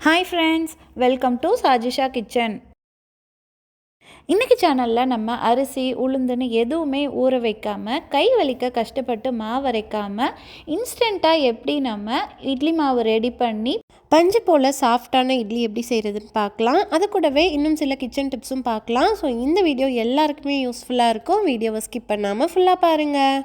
Hi friends welcome to Sajisha kitchen இன்றைக்கி சேனலில் நம்ம அரிசி உளுந்துன்னு எதுவுமே ஊற வைக்காமல் கை வலிக்க கஷ்டப்பட்டு மாவு அரைக்காமல் இன்ஸ்டண்ட்டாக எப்படி நம்ம இட்லி மாவு ரெடி பண்ணி பஞ்சு போல் சாஃப்டான இட்லி எப்படி செய்கிறதுன்னு பார்க்கலாம். அது கூடவே இன்னும் சில கிச்சன் டிப்ஸும் பார்க்கலாம். ஸோ இந்த வீடியோ எல்லாருக்குமே யூஸ்ஃபுல்லாக இருக்கும். வீடியோவை ஸ்கிப் பண்ணாமல் ஃபுல்லாக பாருங்கள்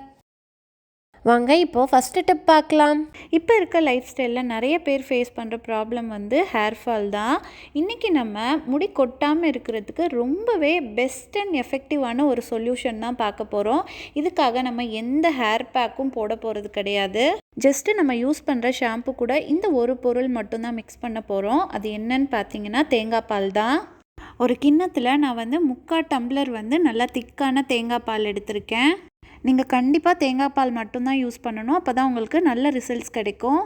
வாங்க இப்போது ஃபஸ்ட்டு டிப் பார்க்கலாம். இப்போ இருக்க லைஃப் ஸ்டைலில் நிறைய பேர் ஃபேஸ் பண்ணுற ப்ராப்ளம் வந்து ஹேர் ஃபால் தான். இன்றைக்கி நம்ம முடி கொட்டாமல் இருக்கிறதுக்கு ரொம்பவே பெஸ்ட் அண்ட் எஃபெக்டிவான ஒரு சொல்யூஷன் தான் பார்க்க போகிறோம் இதுக்காக நம்ம எந்த ஹேர் பேக்கும் போட போகிறது கிடையாது. ஜஸ்ட்டு நம்ம யூஸ் பண்ணுற ஷாம்பு கூட இந்த ஒரு பொருள் மட்டும்தான் மிக்ஸ் பண்ண போகிறோம் அது என்னன்னு பார்த்தீங்கன்னா தேங்காய் பால் தான். ஒரு கிண்ணத்தில் நான் வந்து முக்கால் டம்ளர் வந்து நல்லா திக்கான தேங்காய் பால் எடுத்திருக்கேன். நீங்கள் கண்டிப்பாக தேங்காய் பால் மட்டும்தான் யூஸ் பண்ணணும். அப்போ தான் உங்களுக்கு நல்ல ரிசல்ட்ஸ் கிடைக்கும்.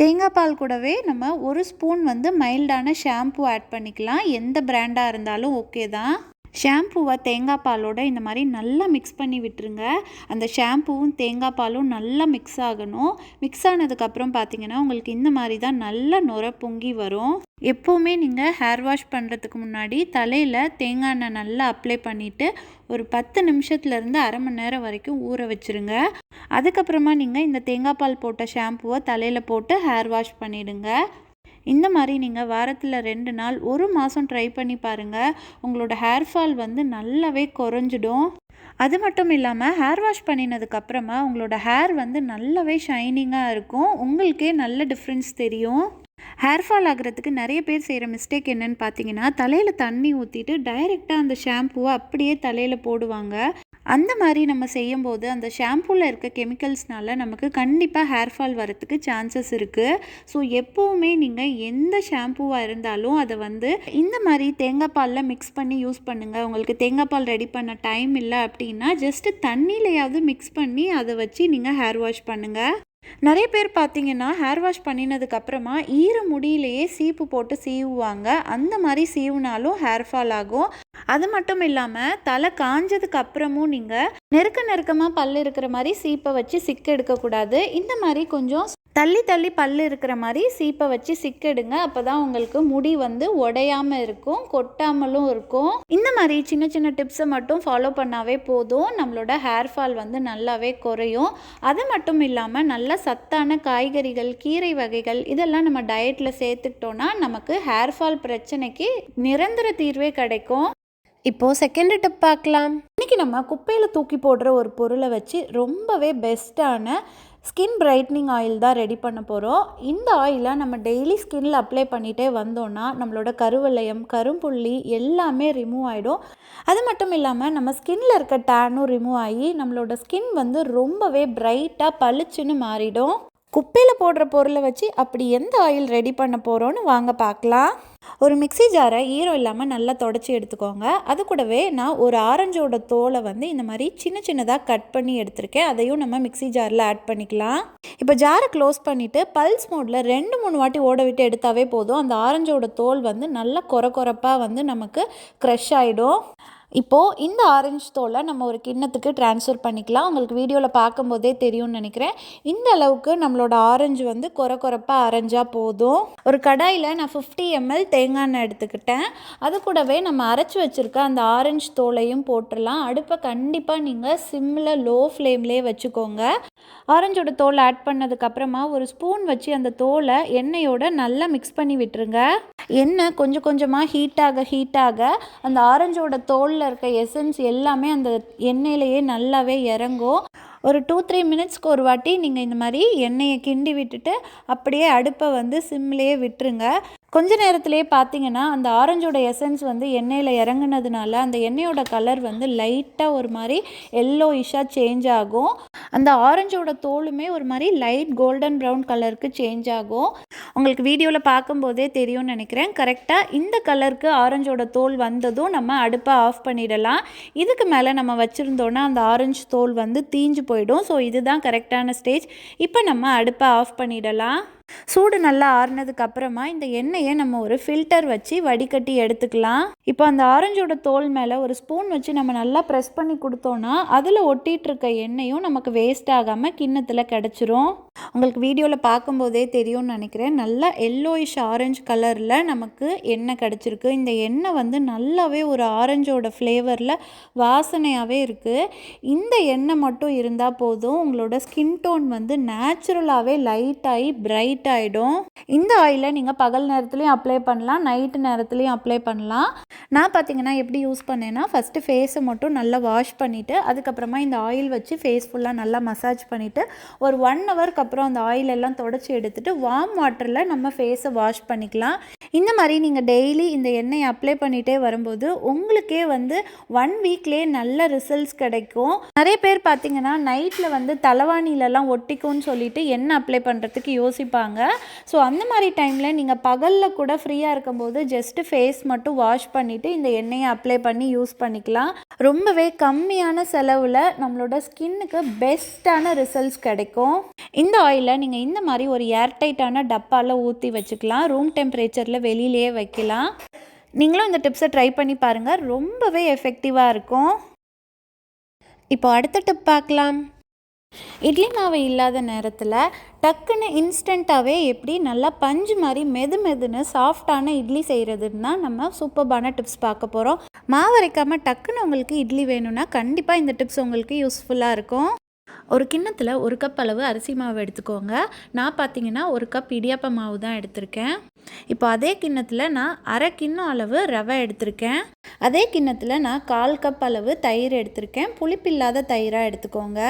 தேங்காய் பால் கூடவே நம்ம ஒரு ஸ்பூன் வந்து மைல்டான ஷாம்பு ஆட் பண்ணிக்கலாம். எந்த பிராண்டாக இருந்தாலும் ஓகே தான். ஷாம்புவை தேங்காய் பாலோட இந்த மாதிரி நல்லா மிக்ஸ் பண்ணி விட்டுருங்க. அந்த ஷாம்புவும் தேங்காய் பாலும் நல்லா மிக்ஸ் ஆகணும். மிக்ஸ் ஆனதுக்கப்புறம் பார்த்தீங்கன்னா உங்களுக்கு இந்த மாதிரி தான் நல்லா நுர பொங்கி வரும். எப்போவுமே நீங்கள் ஹேர் வாஷ் பண்ணுறதுக்கு முன்னாடி தலையில் தேங்காய் எண்ணெய் நல்லா அப்ளை பண்ணிவிட்டு ஒரு பத்து நிமிஷத்துலேருந்து அரை மணி நேரம் வரைக்கும் ஊற வச்சுருங்க. அதுக்கப்புறமா நீங்கள் இந்த தேங்காய் பால் போட்ட ஷாம்புவை தலையில் போட்டு ஹேர் வாஷ் பண்ணிவிடுங்க இந்த மாதிரி நீங்கள் வாரத்தில் ரெண்டு நாள் ஒரு மாதம் ட்ரை பண்ணி பாருங்கள் உங்களோட ஹேர் ஃபால் வந்து நல்லாவே குறைஞ்சிடும். அது மட்டும் இல்லாமல் ஹேர் வாஷ் பண்ணினதுக்கப்புறமா உங்களோட ஹேர் வந்து நல்லாவே ஷைனிங்காக இருக்கும். உங்களுக்கே நல்ல டிஃப்ரென்ஸ் தெரியும். ஹேர் ஃபால் ஆகிறதுக்கு நிறைய பேர் செய்கிற மிஸ்டேக் என்னன்னு பார்த்தீங்கன்னா தலையில் தண்ணி ஊற்றிட்டு டைரெக்டாக அந்த ஷாம்புவை அப்படியே தலையில் போடுவாங்க. அந்த மாதிரி நம்ம செய்யும்போது அந்த ஷாம்பூவில் இருக்க கெமிக்கல்ஸ்னால நமக்கு கண்டிப்பாக ஹேர் ஃபால் வரத்துக்கு சான்சஸ் இருக்குது ஸோ எப்போவுமே நீங்கள் எந்த ஷாம்பூவாக இருந்தாலும் அதை வந்து இந்த மாதிரி தேங்காய் பாலில் மிக்ஸ் பண்ணி யூஸ் பண்ணுங்கள் உங்களுக்கு தேங்காய் பால் ரெடி பண்ண டைம் இல்லை அப்படின்னா ஜஸ்ட்டு தண்ணியிலையாவது மிக்ஸ் பண்ணி அதை வச்சு நீங்கள் ஹேர் வாஷ் பண்ணுங்கள் நிறைய பேர் பார்த்தீங்கன்னா ஹேர் வாஷ் பண்ணினதுக்கப்புறமா ஈர முடியிலேயே சீப்பு போட்டு சீவுவாங்க. அந்த மாதிரி சீவுனாலும் ஹேர் ஃபால் ஆகும். அது மட்டும் இல்லாமல் தலை காஞ்சதுக்கு அப்புறமும் நீங்கள் நெருக்க நெருக்கமாக பல் இருக்கிற மாதிரி சீப்பை வச்சு சிக்க எடுக்கக்கூடாது இந்த மாதிரி கொஞ்சம் தள்ளி தள்ளி பல் இருக்கிற மாதிரி சீப்பை வச்சு சிக்கெடுங்க அப்போ தான் உங்களுக்கு முடி வந்து உடையாமல் இருக்கும் கொட்டாமலும் இருக்கும். இந்த மாதிரி சின்ன சின்ன டிப்ஸை மட்டும் ஃபாலோ பண்ணாவே போதும். நம்மளோட ஹேர் ஃபால் வந்து நல்லாவே குறையும். அது மட்டும் இல்லாமல் நல்ல சத்தான காய்கறிகள் கீரை வகைகள் இதெல்லாம் நம்ம டயட்டில் சேர்த்துக்கிட்டோன்னா நமக்கு ஹேர் ஃபால் பிரச்சனைக்கு நிரந்தர தீர்வே கிடைக்கும். இப்போது செகண்ட் டிப் பார்க்கலாம். இன்றைக்கி நம்ம குப்பையில் தூக்கி போடுற ஒரு பொருளை வச்சு ரொம்பவே பெஸ்ட்டான ஸ்கின் பிரைட்னிங் ஆயில் தான் ரெடி பண்ண போகிறோம் இந்த ஆயிலை நம்ம டெய்லி ஸ்கின்னில் அப்ளை பண்ணிகிட்டே வந்தோன்னா நம்மளோட கருவளையம் கரும்புள்ளி எல்லாமே ரிமூவ் ஆகிடும் அது மட்டும் இல்லாமல் நம்ம ஸ்கின்னில் இருக்க டேனும் ரிமூவ் ஆகி நம்மளோட ஸ்கின் வந்து ரொம்பவே பிரைட்டாக பளிச்சுன்னு மாறிடும். குப்பையில் போடுற பொருளை வச்சு அப்படி எந்த ஆயில் ரெடி பண்ண போகிறோன்னு வாங்க பார்க்கலாம். ஒரு மிக்சி ஜாரை ஈரம் இல்லாமல் நல்லா தொடச்சி எடுத்துக்கோங்க. அது கூடவே நான் ஒரு ஆரஞ்சோட தோலை வந்து இந்த மாதிரி சின்ன சின்னதாக கட் பண்ணி எடுத்திருக்கேன். அதையும் நம்ம மிக்சி ஜாரில் ஆட் பண்ணிக்கலாம். இப்போ ஜாரை க்ளோஸ் பண்ணிவிட்டு பல்ஸ் மோடில் ரெண்டு மூணு வாட்டி ஓட விட்டு எடுத்தாவே போதும். அந்த ஆரஞ்சோட தோல் வந்து நல்லா கொர கொரப்பாக வந்து நமக்கு க்ரஷ் ஆகிடும் இப்போது இந்த ஆரஞ்சு தோலை நம்ம ஒரு கிண்ணத்துக்கு ட்ரான்ஸ்ஃபர் பண்ணிக்கலாம். உங்களுக்கு வீடியோவில் பார்க்கும்போதே தெரியும்னு நினைக்கிறேன். இந்த அளவுக்கு நம்மளோட ஆரஞ்சு வந்து கொர குறைப்பாக ஆரஞ்சாக போதும். ஒரு கடாயில் நான் ஃபிஃப்டி எம்எல் தேங்காய் எண்ணெய் எடுத்துக்கிட்டேன். அது கூடவே நம்ம அரைச்சி வச்சுருக்க அந்த ஆரஞ்சு தோலையும் போட்டுடலாம். அடுப்பை கண்டிப்பாக நீங்கள் சிம்மில் லோ ஃப்ளேம்லேயே வச்சுக்கோங்க. ஆரஞ்சோட தோலை ஆட் பண்ணதுக்கப்புறமா ஒரு ஸ்பூன் வச்சு அந்த தோலை எண்ணெயோட நல்லா மிக்ஸ் பண்ணி விட்டுருங்க. எண்ணெய் கொஞ்சம் கொஞ்சமாக ஹீட்டாக ஹீட்டாக அந்த ஆரஞ்சோட தோலில் இருக்க எசன்ஸ் எல்லாமே அந்த எண்ணெயிலேயே நல்லாவே இறங்கும். ஒரு டூ த்ரீ மினிட்ஸ்க்கு ஒரு வாட்டி நீங்கள் இந்த மாதிரி எண்ணெயை கிண்டி விட்டுட்டு அப்படியே அடுப்பை வந்து சிம்லேயே விட்டுருங்க. கொஞ்ச நேரத்திலே பார்த்தீங்கன்னா அந்த ஆரஞ்சோட எசன்ஸ் வந்து எண்ணெயில் இறங்குனதுனால அந்த எண்ணெயோட கலர் வந்து லைட்டாக ஒரு மாதிரி எல்லோ இஷாக சேஞ்ச் ஆகும். அந்த ஆரஞ்சோட தோலுமே ஒரு மாதிரி லைட் கோல்டன் ப்ரௌன் கலருக்கு சேஞ்ச் ஆகும். உங்களுக்கு வீடியோவில் பார்க்கும்போதே தெரியும்னு நினைக்கிறேன். கரெக்டாக இந்த கலருக்கு ஆரஞ்சோட தோல் வந்ததும் நம்ம அடுப்பை ஆஃப் பண்ணிடலாம். இதுக்கு மேலே நம்ம வச்சுருந்தோன்னா அந்த ஆரஞ்சு தோல் வந்து தீஞ்சு போயிடும். ஸோ இதுதான் கரெக்டான ஸ்டேஜ் இப்போ நம்ம அடுப்பை ஆஃப் பண்ணிடலாம். சூடு நல்லா ஆறுனதுக்கு அப்புறமா இந்த எண்ணெயை நம்ம ஒரு ஃபில்டர் வச்சு வடிகட்டி எடுத்துக்கலாம். இப்போ அந்த ஆரஞ்சோட தோல் மேலே ஒரு ஸ்பூன் வச்சு நம்ம நல்லா ப்ரெஸ் பண்ணி கொடுத்தோன்னா அதில் ஒட்டிகிட்டு இருக்க எண்ணெயும் நமக்கு வேஸ்ட் ஆகாமல் கிண்ணத்தில் கிடச்சிரும். உங்களுக்கு வீடியோவில் பார்க்கும்போதே தெரியும்னு நினைக்கிறேன். நல்லா எல்லோயிஷ் ஆரஞ்சு கலரில் நமக்கு எண்ணெய் கிடச்சிருக்கு. இந்த எண்ணெய் வந்து நல்லாவே ஒரு ஆரஞ்சோட ஃப்ளேவரில் வாசனையாகவே இருக்குது இந்த எண்ணெய் மட்டும் இருந்தால் போதும். உங்களோட ஸ்கின் டோன் வந்து நேச்சுரலாகவே லைட்டாகி பிரைட் பிரைட் ஆகிடும் இந்த ஆயிலை நீங்கள் பகல் நேரத்துலையும் அப்ளை பண்ணலாம் நைட்டு நேரத்துலையும் அப்ளை பண்ணலாம். நான் பார்த்தீங்கன்னா எப்படி யூஸ் பண்ணேன்னா ஃபஸ்ட்டு ஃபேஸை மட்டும் நல்லா வாஷ் பண்ணிவிட்டு அதுக்கப்புறமா இந்த ஆயில் வச்சு ஃபேஸ் ஃபுல்லாக நல்லா மசாஜ் பண்ணிவிட்டு ஒரு ஒன் ஹவருக்கு அப்புறம் அந்த ஆயில் எல்லாம் தொடச்சி எடுத்துட்டு வார்ம் வாட்டரில் நம்ம ஃபேஸை வாஷ் பண்ணிக்கலாம். இந்த மாதிரி நீங்கள் டெய்லி இந்த எண்ணெயை அப்ளை பண்ணிகிட்டே வரும்போது உங்களுக்கே வந்து ஒன் வீக்லேயே நல்ல ரிசல்ட்ஸ் கிடைக்கும். நிறைய பேர் பார்த்தீங்கன்னா நைட்டில் வந்து தலைவாணிலலாம் ஒட்டிக்கும்னு சொல்லிட்டு எண்ணெய் அப்ளை பண்ணுறதுக்கு யோசிப்பாங்க. ஸோ அந்த மாதிரி டைமில் நீங்கள் பகலில் கூட ஃப்ரீயாக இருக்கும்போது ஜஸ்ட்டு ஃபேஸ் மட்டும் வாஷ் பண்ணிவிட்டு இந்த எண்ணெயை அப்ளை பண்ணி யூஸ் பண்ணிக்கலாம். ரொம்பவே கம்மியான செலவில் நம்மளோட ஸ்கின்னுக்கு பெஸ்ட்டான ரிசல்ட்ஸ் கிடைக்கும். இந்த ஆயிலை நீங்கள் இந்த மாதிரி ஒரு ஏர்டைட்டான டப்பாவில் ஊற்றி வச்சுக்கலாம். ரூம் டெம்பரேச்சரில் வெளியிலேயே வைக்கலாம். நீங்களும் இந்த டிப்ஸை ட்ரை பண்ணி பாருங்கள் ரொம்பவே எஃபெக்டிவாக இருக்கும். இப்போ அடுத்த டிப் பார்க்கலாம். இட்லி மாவு இல்லாத நேரத்தில் டக்குன்னு இன்ஸ்டண்ட்டாகவே எப்படி நல்லா பஞ்சு மாதிரி மெது மெதுன்னு சாஃப்டான இட்லி செய்கிறதுன்னா நம்ம சூப்பர்பான டிப்ஸ் பார்க்க போகிறோம் மாவு அரைக்காமல் டக்குன்னு உங்களுக்கு இட்லி வேணும்னா கண்டிப்பாக இந்த டிப்ஸ் உங்களுக்கு யூஸ்ஃபுல்லாக இருக்கும். ஒரு கிண்ணத்தில் ஒரு கப் அளவு அரிசி மாவு எடுத்துக்கோங்க. நான் பார்த்தீங்கன்னா ஒரு கப் இடியாப்ப மாவு தான் எடுத்திருக்கேன். இப்போ அதே கிண்ணத்தில் நான் அரை கிண்ணம் அளவு ரவை எடுத்திருக்கேன். அதே கிண்ணத்தில் நான் கால் கப் அளவு தயிர் எடுத்திருக்கேன். புளிப்பில்லாத தயிராக எடுத்துக்கோங்க.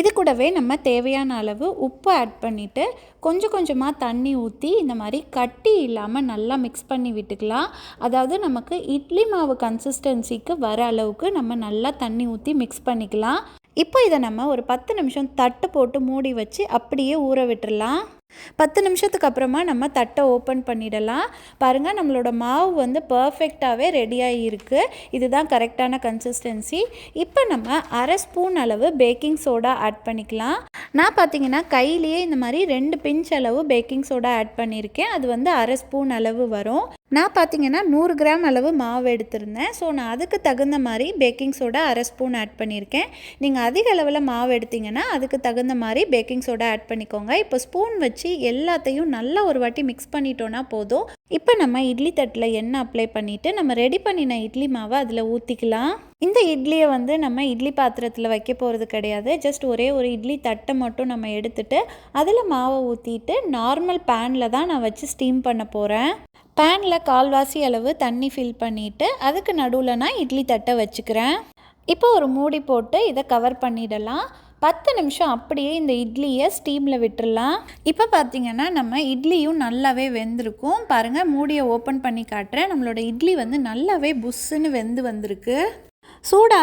இது கூடவே நம்ம தேவையான அளவு உப்பு ஆட் பண்ணிவிட்டு கொஞ்சம் கொஞ்சமாக தண்ணி ஊற்றி இந்த மாதிரி கட்டி இல்லாமல் நல்லா மிக்ஸ் பண்ணி விட்டுக்கலாம். அதாவது நமக்கு இட்லி மாவு கன்சிஸ்டன்சிக்கு வர அளவுக்கு நம்ம நல்லா தண்ணி ஊற்றி மிக்ஸ் பண்ணிக்கலாம். இப்போ இதை நம்ம ஒரு பத்து நிமிஷம் தட்டு போட்டு மூடி வச்சு அப்படியே ஊற விட்டுடலாம் பத்து நிமிஷத்துக்கு அப்புறமா நம்ம தட்டை ஓப்பன் பண்ணிடலாம். பாருங்கள் நம்மளோட மாவு வந்து பர்ஃபெக்டாகவே ரெடியாகி இருக்குது இதுதான் கரெக்டான கன்சிஸ்டன்சி இப்போ நம்ம அரை ஸ்பூன் அளவு பேக்கிங் சோடா ஆட் பண்ணிக்கலாம். நான் பார்த்தீங்கன்னா கையிலேயே இந்த மாதிரி ரெண்டு பிஞ்ச் அளவு பேக்கிங் சோடா ஆட் பண்ணியிருக்கேன். அது வந்து அரை ஸ்பூன் அளவு வரும். நான் பார்த்தீங்கன்னா நூறு கிராம் அளவு மாவு எடுத்திருந்தேன். ஸோ நான் அதுக்கு தகுந்த மாதிரி பேக்கிங் சோடா அரை ஸ்பூன் ஆட் பண்ணியிருக்கேன். நீங்கள் அதிக அளவில் மாவு எடுத்தீங்கன்னா அதுக்கு தகுந்த மாதிரி பேக்கிங் சோடா ஆட் பண்ணிக்கோங்க. இப்போ ஸ்பூன் வச்சு எல்லாத்தையும் நல்லா ஒரு வாட்டி மிக்ஸ் பண்ணிட்டோன்னா போதும். இப்போ நம்ம இட்லி தட்டில் எண்ணெய் அப்ளை பண்ணிவிட்டு நம்ம ரெடி பண்ணின இட்லி மாவை அதில் ஊற்றிக்கலாம் இந்த இட்லியை வந்து நம்ம இட்லி பாத்திரத்தில் வைக்க போகிறது கிடையாது. ஜஸ்ட் ஒரே ஒரு இட்லி தட்டை மட்டும் நம்ம எடுத்துட்டு அதில் மாவை ஊற்றிட்டு நார்மல் பேனில் தான் நான் வச்சு ஸ்டீம் பண்ண போகிறேன் பேனில் கால்வாசி அளவு தண்ணி ஃபில் பண்ணிவிட்டு அதுக்கு நடுவில் நான் இட்லி தட்டை வச்சுக்கிறேன். இப்போ ஒரு மூடி போட்டு இதை கவர் பண்ணிடலாம். பத்து நிமிஷம் அப்படியே இந்த இட்லியை ஸ்டீமில் விட்டுடலாம் இப்போ பார்த்தீங்கன்னா நம்ம இட்லியும் நல்லாவே வெந்திருக்கும். பாருங்கள் மூடியை ஓப்பன் பண்ணி காட்டுறேன். நம்மளோட இட்லி வந்து நல்லாவே புஷ்ஷுன்னு வெந்து வந்திருக்கு. சூடு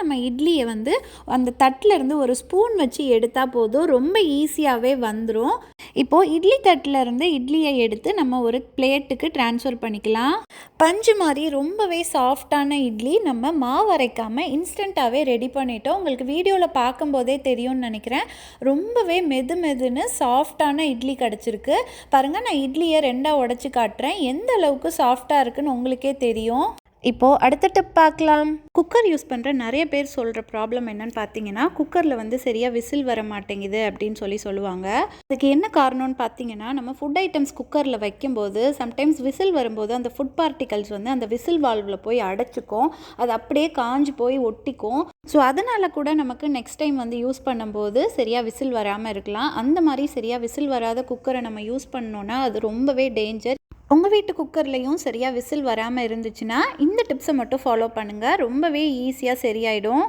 நம்ம இட்லியை வந்து அந்த தட்டில் இருந்து ஒரு ஸ்பூன் வச்சு எடுத்தால் போதும். ரொம்ப ஈஸியாகவே வந்துடும் இப்போது இட்லி தட்டில் இருந்து இட்லியை எடுத்து நம்ம ஒரு பிளேட்டுக்கு ட்ரான்ஸ்ஃபர் பண்ணிக்கலாம். பஞ்சு மாதிரி ரொம்பவே சாஃப்டான இட்லி நம்ம மாவு அரைக்காமல் இன்ஸ்டண்ட்டாகவே ரெடி பண்ணிட்டோம். உங்களுக்கு வீடியோவில் பார்க்கும்போதே தெரியும்னு நினைக்கிறேன். ரொம்பவே மெது மெதுன்னு சாஃப்டான இட்லி கிடச்சிருக்கு. பாருங்கள் நான் இட்லியை ரெண்டாக உடச்சி காட்டுறேன். எந்த அளவுக்கு சாஃப்டாக இருக்குன்னு உங்களுக்கே தெரியும். இப்போது அடுத்த டிப் பார்க்கலாம். குக்கர் யூஸ் பண்ணுற நிறைய பேர் சொல்கிற ப்ராப்ளம் என்னன்னு பார்த்தீங்கன்னா குக்கரில் வந்து சரியாக விசில் வர மாட்டேங்குது அப்படின்னு சொல்லி சொல்லுவாங்க. அதுக்கு என்ன காரணம்னு பார்த்தீங்கன்னா நம்ம ஃபுட் ஐட்டம்ஸ் குக்கரில் வைக்கும்போது சம்டைம்ஸ் விசில் வரும்போது அந்த ஃபுட் பார்ட்டிகல்ஸ் வந்து அந்த விசில் வால்வில் போய் அடைச்சிக்கும். அது அப்படியே காஞ்சு போய் ஒட்டிக்கும். ஸோ அதனால் கூட நமக்கு நெக்ஸ்ட் டைம் வந்து யூஸ் பண்ணும்போது சரியாக விசில் வராமல் இருக்கலாம். அந்த மாதிரி சரியாக விசில் வராத குக்கரை நம்ம யூஸ் பண்ணோன்னா அது ரொம்பவே டேஞ்சர் உங்கள் வீட்டு குக்கர்லேயும் சரியாக விசில் வராமல் இருந்துச்சுன்னா இந்த டிப்ஸை மட்டும் ஃபாலோ பண்ணுங்கள் ரொம்பவே ஈஸியாக சரியாயிடும்.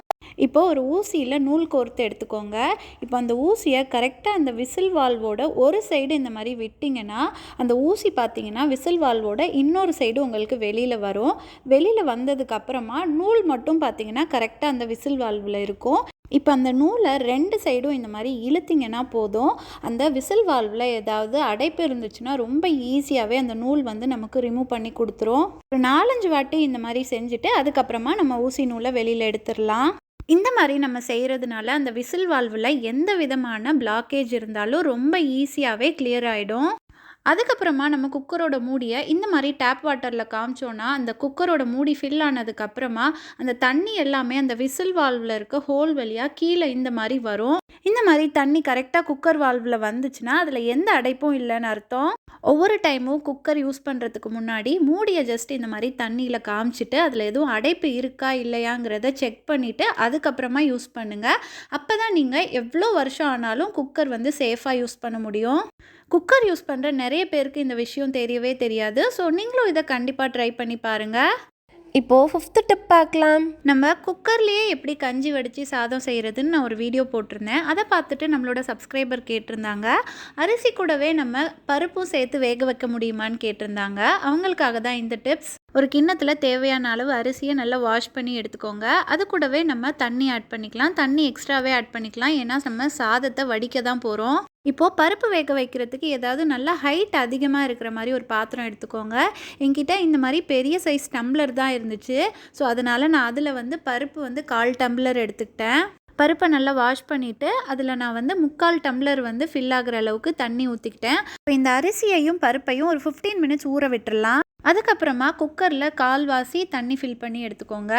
இப்போ ஒரு ஊசியில் நூல் கோர்த்து எடுத்துக்கோங்க. இப்போ அந்த ஊசியை கரெக்டாக அந்த விசில் வால்வோட ஒரு சைடு இந்த மாதிரி விட்டிங்கன்னா அந்த ஊசி பார்த்தீங்கன்னா விசில் வால்வோட இன்னொரு சைடு உங்களுக்கு வெளியில் வரும். வெளியில் வந்ததுக்கப்புறமா நூல் மட்டும் பார்த்தீங்கன்னா கரெக்டாக அந்த விசில் வால்வில் இருக்கும். இப்போ அந்த நூலை ரெண்டு சைடும் இந்த மாதிரி இழுத்திங்கன்னா போதும். அந்த விசில் வால்வில் ஏதாவது அடைப்பு இருந்துச்சுன்னா ரொம்ப ஈஸியாகவே அந்த நூல் வந்து நமக்கு ரிமூவ் பண்ணி கொடுத்துரும். ஒரு நாலஞ்சு வாட்டி இந்த மாதிரி செஞ்சுட்டு அதுக்கப்புறமா நம்ம ஊசி நூலை வெளியில் எடுத்துடலாம். இந்த மாதிரி நம்ம செய்கிறதுனால அந்த விசில் வால்வில் எந்த விதமான பிளாக்கேஜ் இருந்தாலும் ரொம்ப ஈஸியாகவே கிளியர் ஆகிடும் அதுக்கப்புறமா நம்ம குக்கரோட மூடியை இந்த மாதிரி டேப் வாட்டரில் காமிச்சோன்னா அந்த குக்கரோட மூடி ஃபில் ஆனதுக்கப்புறமா அந்த தண்ணி எல்லாமே அந்த விசில் வால்வில் இருக்க ஹோல் வழியாக கீழே இந்த மாதிரி வரும். இந்த மாதிரி தண்ணி கரெக்டாக குக்கர் வால்வில் வந்துச்சுன்னா அதில் எந்த அடைப்பும் இல்லைன்னு அர்த்தம். ஒவ்வொரு டைமும் குக்கர் யூஸ் பண்ணுறதுக்கு முன்னாடி மூடியை ஜஸ்ட் இந்த மாதிரி தண்ணியில் காமிச்சிட்டு அதில் எதுவும் அடைப்பு இருக்கா இல்லையாங்கிறத செக் பண்ணிவிட்டு அதுக்கப்புறமா யூஸ் பண்ணுங்கள் அப்போ தான் நீங்கள் எவ்வளோ வருஷம் ஆனாலும் குக்கர் வந்து சேஃபாக யூஸ் பண்ண முடியும். குக்கர் யூஸ் பண்ணுற நிறைய பேருக்கு இந்த விஷயம் தெரியவே தெரியாது. ஸோ நீங்களும் இதை கண்டிப்பாக ட்ரை பண்ணி பாருங்கள் இப்போது ஃபிஃப்த்து டிப் பார்க்கலாம். நம்ம குக்கர்லேயே எப்படி கஞ்சி வடித்து சாதம் செய்கிறதுன்னு நான் ஒரு வீடியோ போட்டிருந்தேன். அதை பார்த்துட்டு நம்மளோட சப்ஸ்கிரைபர் கேட்டிருந்தாங்க. அரிசி கூடவே நம்ம பருப்பும் சேர்த்து வேக வைக்க முடியுமான்னு கேட்டிருந்தாங்க. அவங்களுக்காக தான் இந்த டிப்ஸ் ஒரு கிண்ணத்தில் தேவையான அளவு அரிசியை நல்லா வாஷ் பண்ணி எடுத்துக்கோங்க. அது கூடவே நம்ம தண்ணி ஆட் பண்ணிக்கலாம். தண்ணி எக்ஸ்ட்ராவே ஆட் பண்ணிக்கலாம். ஏன்னா நம்ம சாதத்தை வடிக்க தான் போகிறோம் இப்போது பருப்பு வேக வைக்கிறதுக்கு ஏதாவது நல்லா ஹைட் அதிகமாக இருக்கிற மாதிரி ஒரு பாத்திரம் எடுத்துக்கோங்க. என்கிட்ட இந்த மாதிரி பெரிய சைஸ் டம்ளர் தான் இருந்துச்சு. ஸோ அதனால் நான் அதில் வந்து பருப்பு வந்து கால் டம்ளர் எடுத்துக்கிட்டேன். பருப்பை நல்லா வாஷ் பண்ணிவிட்டு அதில் நான் வந்து முக்கால் டம்ளர் வந்து ஃபில் ஆகிற அளவுக்கு தண்ணி ஊற்றிக்கிட்டேன் இப்போ இந்த அரிசியையும் பருப்பையும் ஒரு ஃபிஃப்டீன் மினிட்ஸ் ஊற விட்டுடலாம் அதுக்கப்புறமா குக்கரில் கால்வாசி தண்ணி ஃபில் பண்ணி எடுத்துக்கோங்க.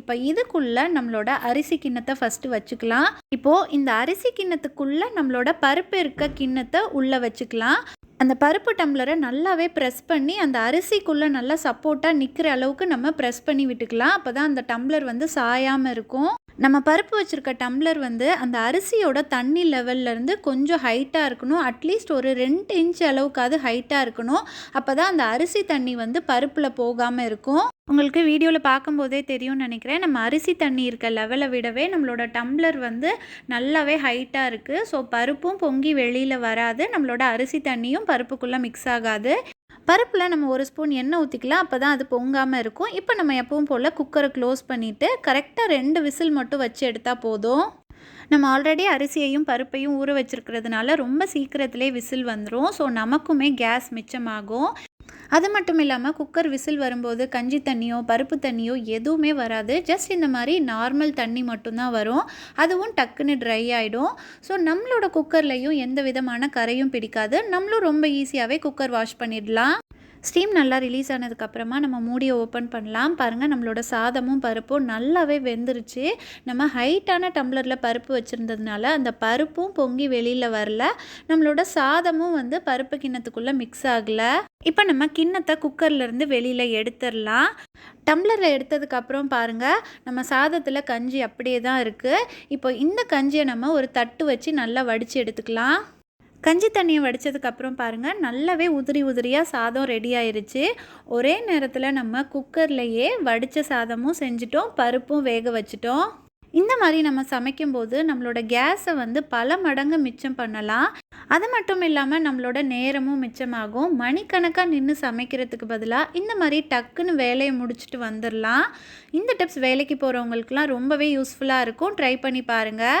இப்போ இதுக்குள்ளே நம்மளோட அரிசி கிண்ணத்தை ஃபஸ்ட்டு வச்சுக்கலாம். இப்போது இந்த அரிசி கிண்ணத்துக்குள்ளே நம்மளோட பருப்பு இருக்க கிண்ணத்தை உள்ளே வச்சுக்கலாம். அந்த பருப்பு டம்ளரை நல்லாவே ப்ரெஸ் பண்ணி அந்த அரிசிக்குள்ளே நல்லா சப்போர்ட்டாக நிற்கிற அளவுக்கு நம்ம ப்ரெஸ் பண்ணி விட்டுக்கலாம். அப்போ தான் அந்த டம்ளர் வந்து சாயாமல் இருக்கும். நம்ம பருப்பு வச்சுருக்க டம்ளர் வந்து அந்த அரிசியோட தண்ணி லெவல்லேருந்து கொஞ்சம் ஹைட்டாக இருக்கணும். அட்லீஸ்ட் ஒரு ரெண்டு இன்ச் அளவுக்காவது ஹைட்டாக இருக்கணும். அப்போ தான் அந்த அரிசி தண்ணி வந்து பருப்பில் போகாமல் இருக்கும். உங்களுக்கு வீடியோவில் பார்க்கும்போதே தெரியும்னு நினைக்கிறேன். நம்ம அரிசி தண்ணி இருக்க லெவலை விடவே நம்மளோட டம்ளர் வந்து நல்லாவே ஹைட்டாக இருக்குது ஸோ பருப்பும் பொங்கி வெளியில் வராது. நம்மளோட அரிசி தண்ணியும் பருப்புக்குள்ளே மிக்ஸ் ஆகாது. பருப்பில் நம்ம ஒரு ஸ்பூன் எண்ணெய் ஊற்றிக்கலாம் அப்போ தான் அது பொங்காமல் இருக்கும். இப்போ நம்ம எப்பவும் போல் குக்கரை க்ளோஸ் பண்ணிவிட்டு கரெக்டாக ரெண்டு விசில் மட்டும் வச்சு எடுத்தால் போதும். நம்ம ஆல்ரெடி அரிசியையும் பருப்பையும் ஊற வச்சுருக்கிறதுனால ரொம்ப சீக்கிரத்திலே விசில் வந்துடும் ஸோ நமக்குமே கேஸ் மிச்சமாகும். அது மட்டும் இல்லாமல் குக்கர் விசில் வரும்போது கஞ்சி தண்ணியோ பருப்பு தண்ணியோ எதுவுமே வராது. ஜஸ்ட் இந்த மாதிரி நார்மல் தண்ணி மட்டும்தான் வரும். அதுவும் டக்குன்னு ட்ரை ஆகிடும் ஸோ நம்மளோட குக்கர்லேயும் எந்த விதமான கரையும் பிடிக்காது. நம்மளும் ரொம்ப ஈஸியாகவே குக்கர் வாஷ் பண்ணிடலாம். ஸ்டீம் நல்லா ரிலீஸ் ஆனதுக்கப்புறமா நம்ம மூடியை ஓப்பன் பண்ணலாம். பாருங்கள் நம்மளோட சாதமும் பருப்பும் நல்லாவே வெந்துருச்சு. நம்ம ஹைட்டான டம்ளரில் பருப்பு வச்சுருந்ததுனால அந்த பருப்பும் பொங்கி வெளியில் வரல. நம்மளோட சாதமும் வந்து பருப்பு கிண்ணத்துக்குள்ளே மிக்ஸ் ஆகலை. இப்போ நம்ம கிண்ணத்தை குக்கர்லேருந்து வெளியில் எடுத்துடலாம். டம்ளரில் எடுத்ததுக்கப்புறம் பாருங்கள் நம்ம சாதத்தில் கஞ்சி அப்படியே தான் இருக்குது இப்போ இந்த கஞ்சியை நம்ம ஒரு தட்டு வச்சு நல்லா வடித்து எடுத்துக்கலாம். கஞ்சி தண்ணியை வடித்ததுக்கப்புறம் பாருங்கள் நல்லாவே உதிரி உதிரியாக சாதம் ரெடி ஆயிருச்சு. ஒரே நேரத்தில் நம்ம குக்கர்லேயே வடித்த சாதமும் செஞ்சிட்டோம் பருப்பும் வேக வச்சிட்டோம். இந்த மாதிரி நம்ம சமைக்கும்போது நம்மளோட கேஸை வந்து பல மடங்கு மிச்சம் பண்ணலாம். அது மட்டும் இல்லாமல் நம்மளோட நேரமும் மிச்சமாகும். மணிக்கணக்காக நின்று சமைக்கிறதுக்கு பதிலாக இந்த மாதிரி டக்குன்னு வேலையை முடிச்சுட்டு வந்துடலாம் இந்த டிப்ஸ் வேலைக்கு போகிறவங்களுக்குலாம் ரொம்பவே யூஸ்ஃபுல்லாக இருக்கும். ட்ரை பண்ணி பாருங்கள்